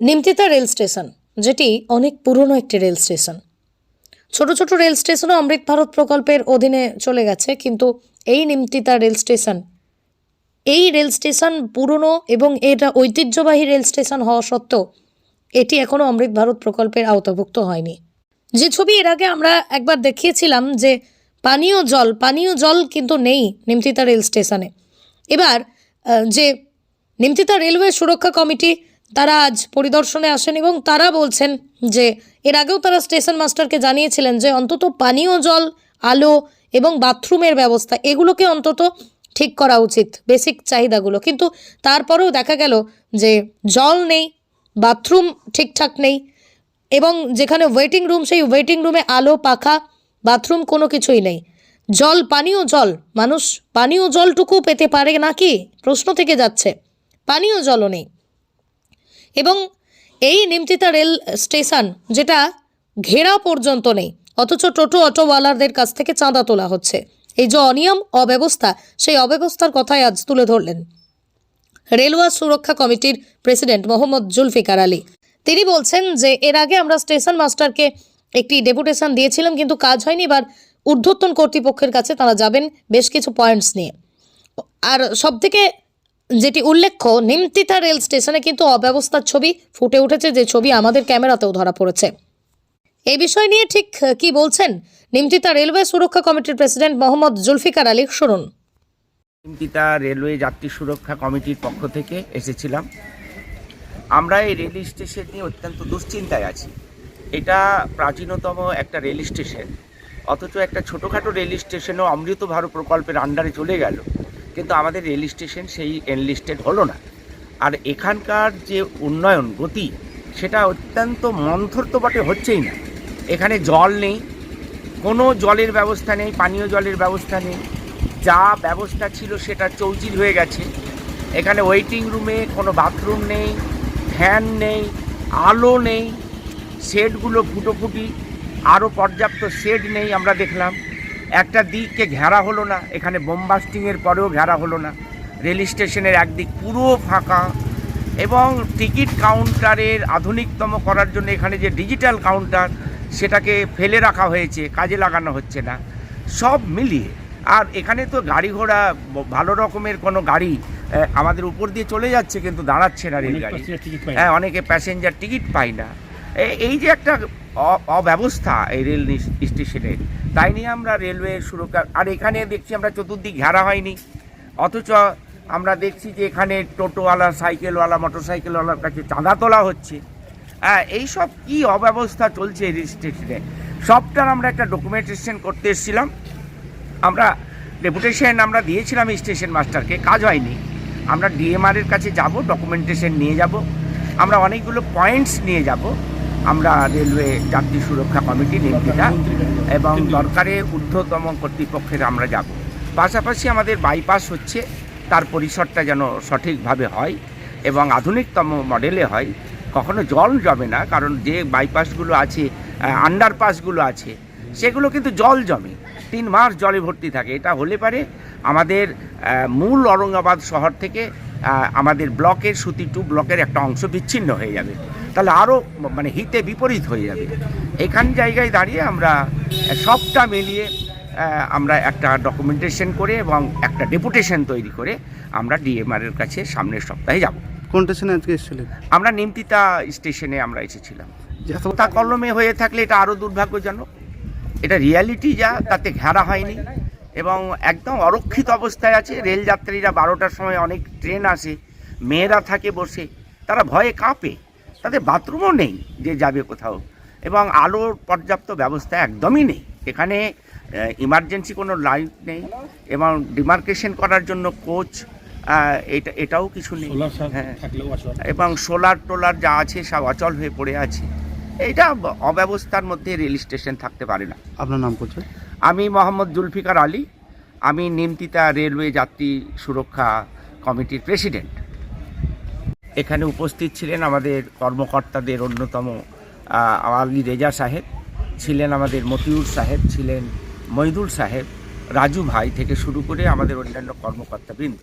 Nimtita rail station, যেটি অনেক পুরনো একটি রেল স্টেশন। ছোট ছোট রেল স্টেশনও অমৃত ভারত প্রকল্পের অধীনে চলে গেছে, কিন্তু এই নিমতিতা রেল স্টেশন, এই রেল স্টেশন পুরনো এবং এটা ঐতিহ্যবাহী রেল স্টেশন হওয়া সত্ত্বেও এটি এখনও অমৃত ভারত প্রকল্পের আওতাভুক্ত হয়নি। যে ছবি এর আগে আমরা একবার দেখিয়েছিলাম যে পানীয় জল পানীয় জল কিন্তু নেই নিমতিতা রেল স্টেশনে। এবার যে নিমতিতা রেলওয়ে সুরক্ষা কমিটি তারা আজ পরিদর্শনে আসেন এবং তারা বলছেন যে, এর আগেও তারা স্টেশন মাস্টারকে জানিয়েছিলেন যে, অন্তত পানীয় জল, আলো এবং বাথরুমের ব্যবস্থা, এগুলোকে অন্তত ঠিক করা উচিত, বেসিক চাহিদাগুলো। কিন্তু তারপরেও দেখা গেল যে, জল নেই, বাথরুম ঠিকঠাক নেই এবং যেখানে ওয়েটিং রুম, সেই ওয়েটিং রুমে আলো, পাখা, বাথরুম কোনো কিছুই নেই। জল, পানীয় জল, মানুষ পানীয় জলটুকু পেতে পারে নাকি? প্রশ্ন থেকে যাচ্ছে। পানীয় জলও নেই। এবং এই নিমতিতা রেল স্টেশন, যেটা ঘেরা পর্যন্ত নেই, অথচ টোটো অটোওয়ালাদের কাছ থেকে চাঁদা তোলা হচ্ছে। এই যে অনিয়ম, অব্যবস্থা, সেই অব্যবস্থার কথাই আজ তুলে ধরলেন রেলওয়ে সুরক্ষা কমিটির প্রেসিডেন্ট মোহাম্মদ জুলফিকার আলী। তিনি বলছেন যে, এর আগে আমরা স্টেশন মাস্টারকে একটি ডেপুটেশন দিয়েছিলাম, কিন্তু কাজ হয়নি, এবার ঊর্ধ্বতন কর্তৃপক্ষের কাছে তারা যাবেন, বেশ কিছু পয়েন্টস নিয়ে। আর সবথেকে যেটি উল্লেখ্য, নিমতিতা রেল স্টেশনে কিন্তু অব্যবস্থার ছবি ফুটে উঠেছে যে ছবি আমাদের ক্যামেরাতেও ধরা পড়েছে। এই বিষয় নিয়ে ঠিক কি বলছেন নিমতিতা রেলওয়ে সুরক্ষা কমিটির প্রেসিডেন্ট মোহাম্মদ জুলফিকার আলী। শুনুন। নিমতিতা রেলওয়ে যাত্রী সুরক্ষা কমিটির পক্ষ থেকে এসেছিলাম। আমরা এই রেল স্টেশন নিয়ে অত্যন্ত দুশ্চিন্তায় আছি। এটা প্রাচীনতম একটা রেল স্টেশন। অথচ একটা ছোটোখাটো রেল স্টেশনও অমৃত ভারত প্রকল্পের আন্ডারে চলে গেল। কিন্তু আমাদের রেল স্টেশন সেই এনলিস্টেড হলো না। আর এখানকার যে উন্নয়ন গতি, সেটা অত্যন্ত মন্থর তো বটে হচ্ছেই না। এখানে জল নেই, কোনো জলের ব্যবস্থা নেই, পানীয় জলের ব্যবস্থা নেই। যা ব্যবস্থা ছিল সেটা চৌচির হয়ে গেছে। এখানে ওয়েটিং রুমে কোনো বাথরুম নেই ফ্যান নেই, আলো নেই শেডগুলো ফুটোফুটি, আরও পর্যাপ্ত শেড নেই আমরা দেখলাম। একটা দিককে ঘেরা হলো না এখানে বোমবাস্টিংয়ের পরেও ঘেরা হলো না। রেল স্টেশনের একদিক পুরো ফাঁকা এবং টিকিট কাউন্টারের আধুনিকতম করার জন্য এখানে যে ডিজিটাল কাউন্টার সেটাকে ফেলে রাখা হয়েছে কাজে লাগানো হচ্ছে না। সব মিলিয়ে আর এখানে তো গাড়ি ঘোড়া ভালো রকমের কোনো গাড়ি আমাদের উপর দিয়ে চলে যাচ্ছে কিন্তু দাঁড়াচ্ছে না রেলগাড়ি। হ্যাঁ অনেকে প্যাসেঞ্জার টিকিট পায় না। এই যে একটা অব্যবস্থা এই রেল স্টেশনের তাই নিয়ে আমরা রেলওয়ে সুরক্ষা আর এখানে দেখছি আমরা চতুর্দিক ঘেরা হয়নি। অথচ আমরা দেখছি যে এখানে টোটোওয়ালা, সাইকেলওয়ালা মোটর সাইকেলওয়ালার কাছে চাঁদা তোলা হচ্ছে। হ্যাঁ এইসব কি অব্যবস্থা চলছে এই স্টেশনে? সবটার আমরা একটা ডকুমেন্টেশন করতে এসেছিলাম। আমরা ডেপুটেশন আমরা দিয়েছিলাম স্টেশন মাস্টারকে, কাজ হয়নি। আমরা ডিএমআর এর কাছে যাব, ডকুমেন্টেশন নিয়ে যাব। আমরা অনেকগুলো পয়েন্টস নিয়ে যাব। আমরা রেলওয়ে যাত্রী সুরক্ষা কমিটি নির্দিতা এবং দরকারে ঊর্ধ্বতম কর্তৃপক্ষের আমরা যাব। পাশাপাশি আমাদের বাইপাস হচ্ছে, তার পরিসরটা যেন সঠিকভাবে হয় এবং আধুনিকতম মডেলে হয়। কখনো জল জমে না, কারণ যে বাইপাসগুলো আছে আন্ডারপাসগুলো আছে সেগুলো কিন্তু জল জমে। তিন মাস জলে ভর্তি থাকে। এটা হলে পারে আমাদের মূল ঔরঙ্গাবাদ শহর থেকে আমাদের ব্লকের সুতি টু ব্লকের একটা অংশ বিচ্ছিন্ন হয়ে যাবে। তাহলে আরও মানে হিতে বিপরীত হয়ে যাবে। এখান জায়গায় দাঁড়িয়ে আমরা সবটা মিলিয়ে আমরা একটা ডকুমেন্টেশন করে এবং একটা ডেপুটেশন তৈরি করে আমরা ডিএমআর এর কাছে সামনের সপ্তাহে যাব। কোন স্টেশনে আজকে এসেছিলেন? আমরা নিমতিতা স্টেশনে আমরা এসেছিলাম। তা কলমে হয়ে থাকলে এটা আরও দুর্ভাগ্যজনক। এটা রিয়ালিটি যা তাতে ঘেরা হয়নি। এবং একদম অরক্ষিত অবস্থায় আছে। রেলযাত্রীরা বারোটার সময় অনেক ট্রেন আসে মেয়েরা থাকে বসে তারা ভয়ে কাঁপে। তাদের বাথরুমও নেই যে যাবে কোথাও। এবং আলোর পর্যাপ্ত ব্যবস্থা একদমই নেই। এখানে ইমার্জেন্সি কোনো লাইট নেই। এবং ডিমার্কেশন করার জন্য কোচ এটা এটাও কিছু নেই। হ্যাঁ। এবং সোলার টোলার যা আছে সব অচল হয়ে পড়ে আছে। এইটা অব্যবস্থার মধ্যে রেল স্টেশন থাকতে পারে না। আপনার নাম পরিচয় আমি মোহাম্মদ জুলফিকার আলী। আমি নিমতিতা রেলওয়ে যাত্রী সুরক্ষা কমিটির প্রেসিডেন্ট। এখানে উপস্থিত ছিলেন আমাদের কর্মকর্তাদের অন্যতম আলী রেজা সাহেব ছিলেন আমাদের মতিউর সাহেব ছিলেন মইদুল সাহেব রাজু ভাই থেকে শুরু করে আমাদের অন্যান্য কর্মকর্তাবৃন্দ।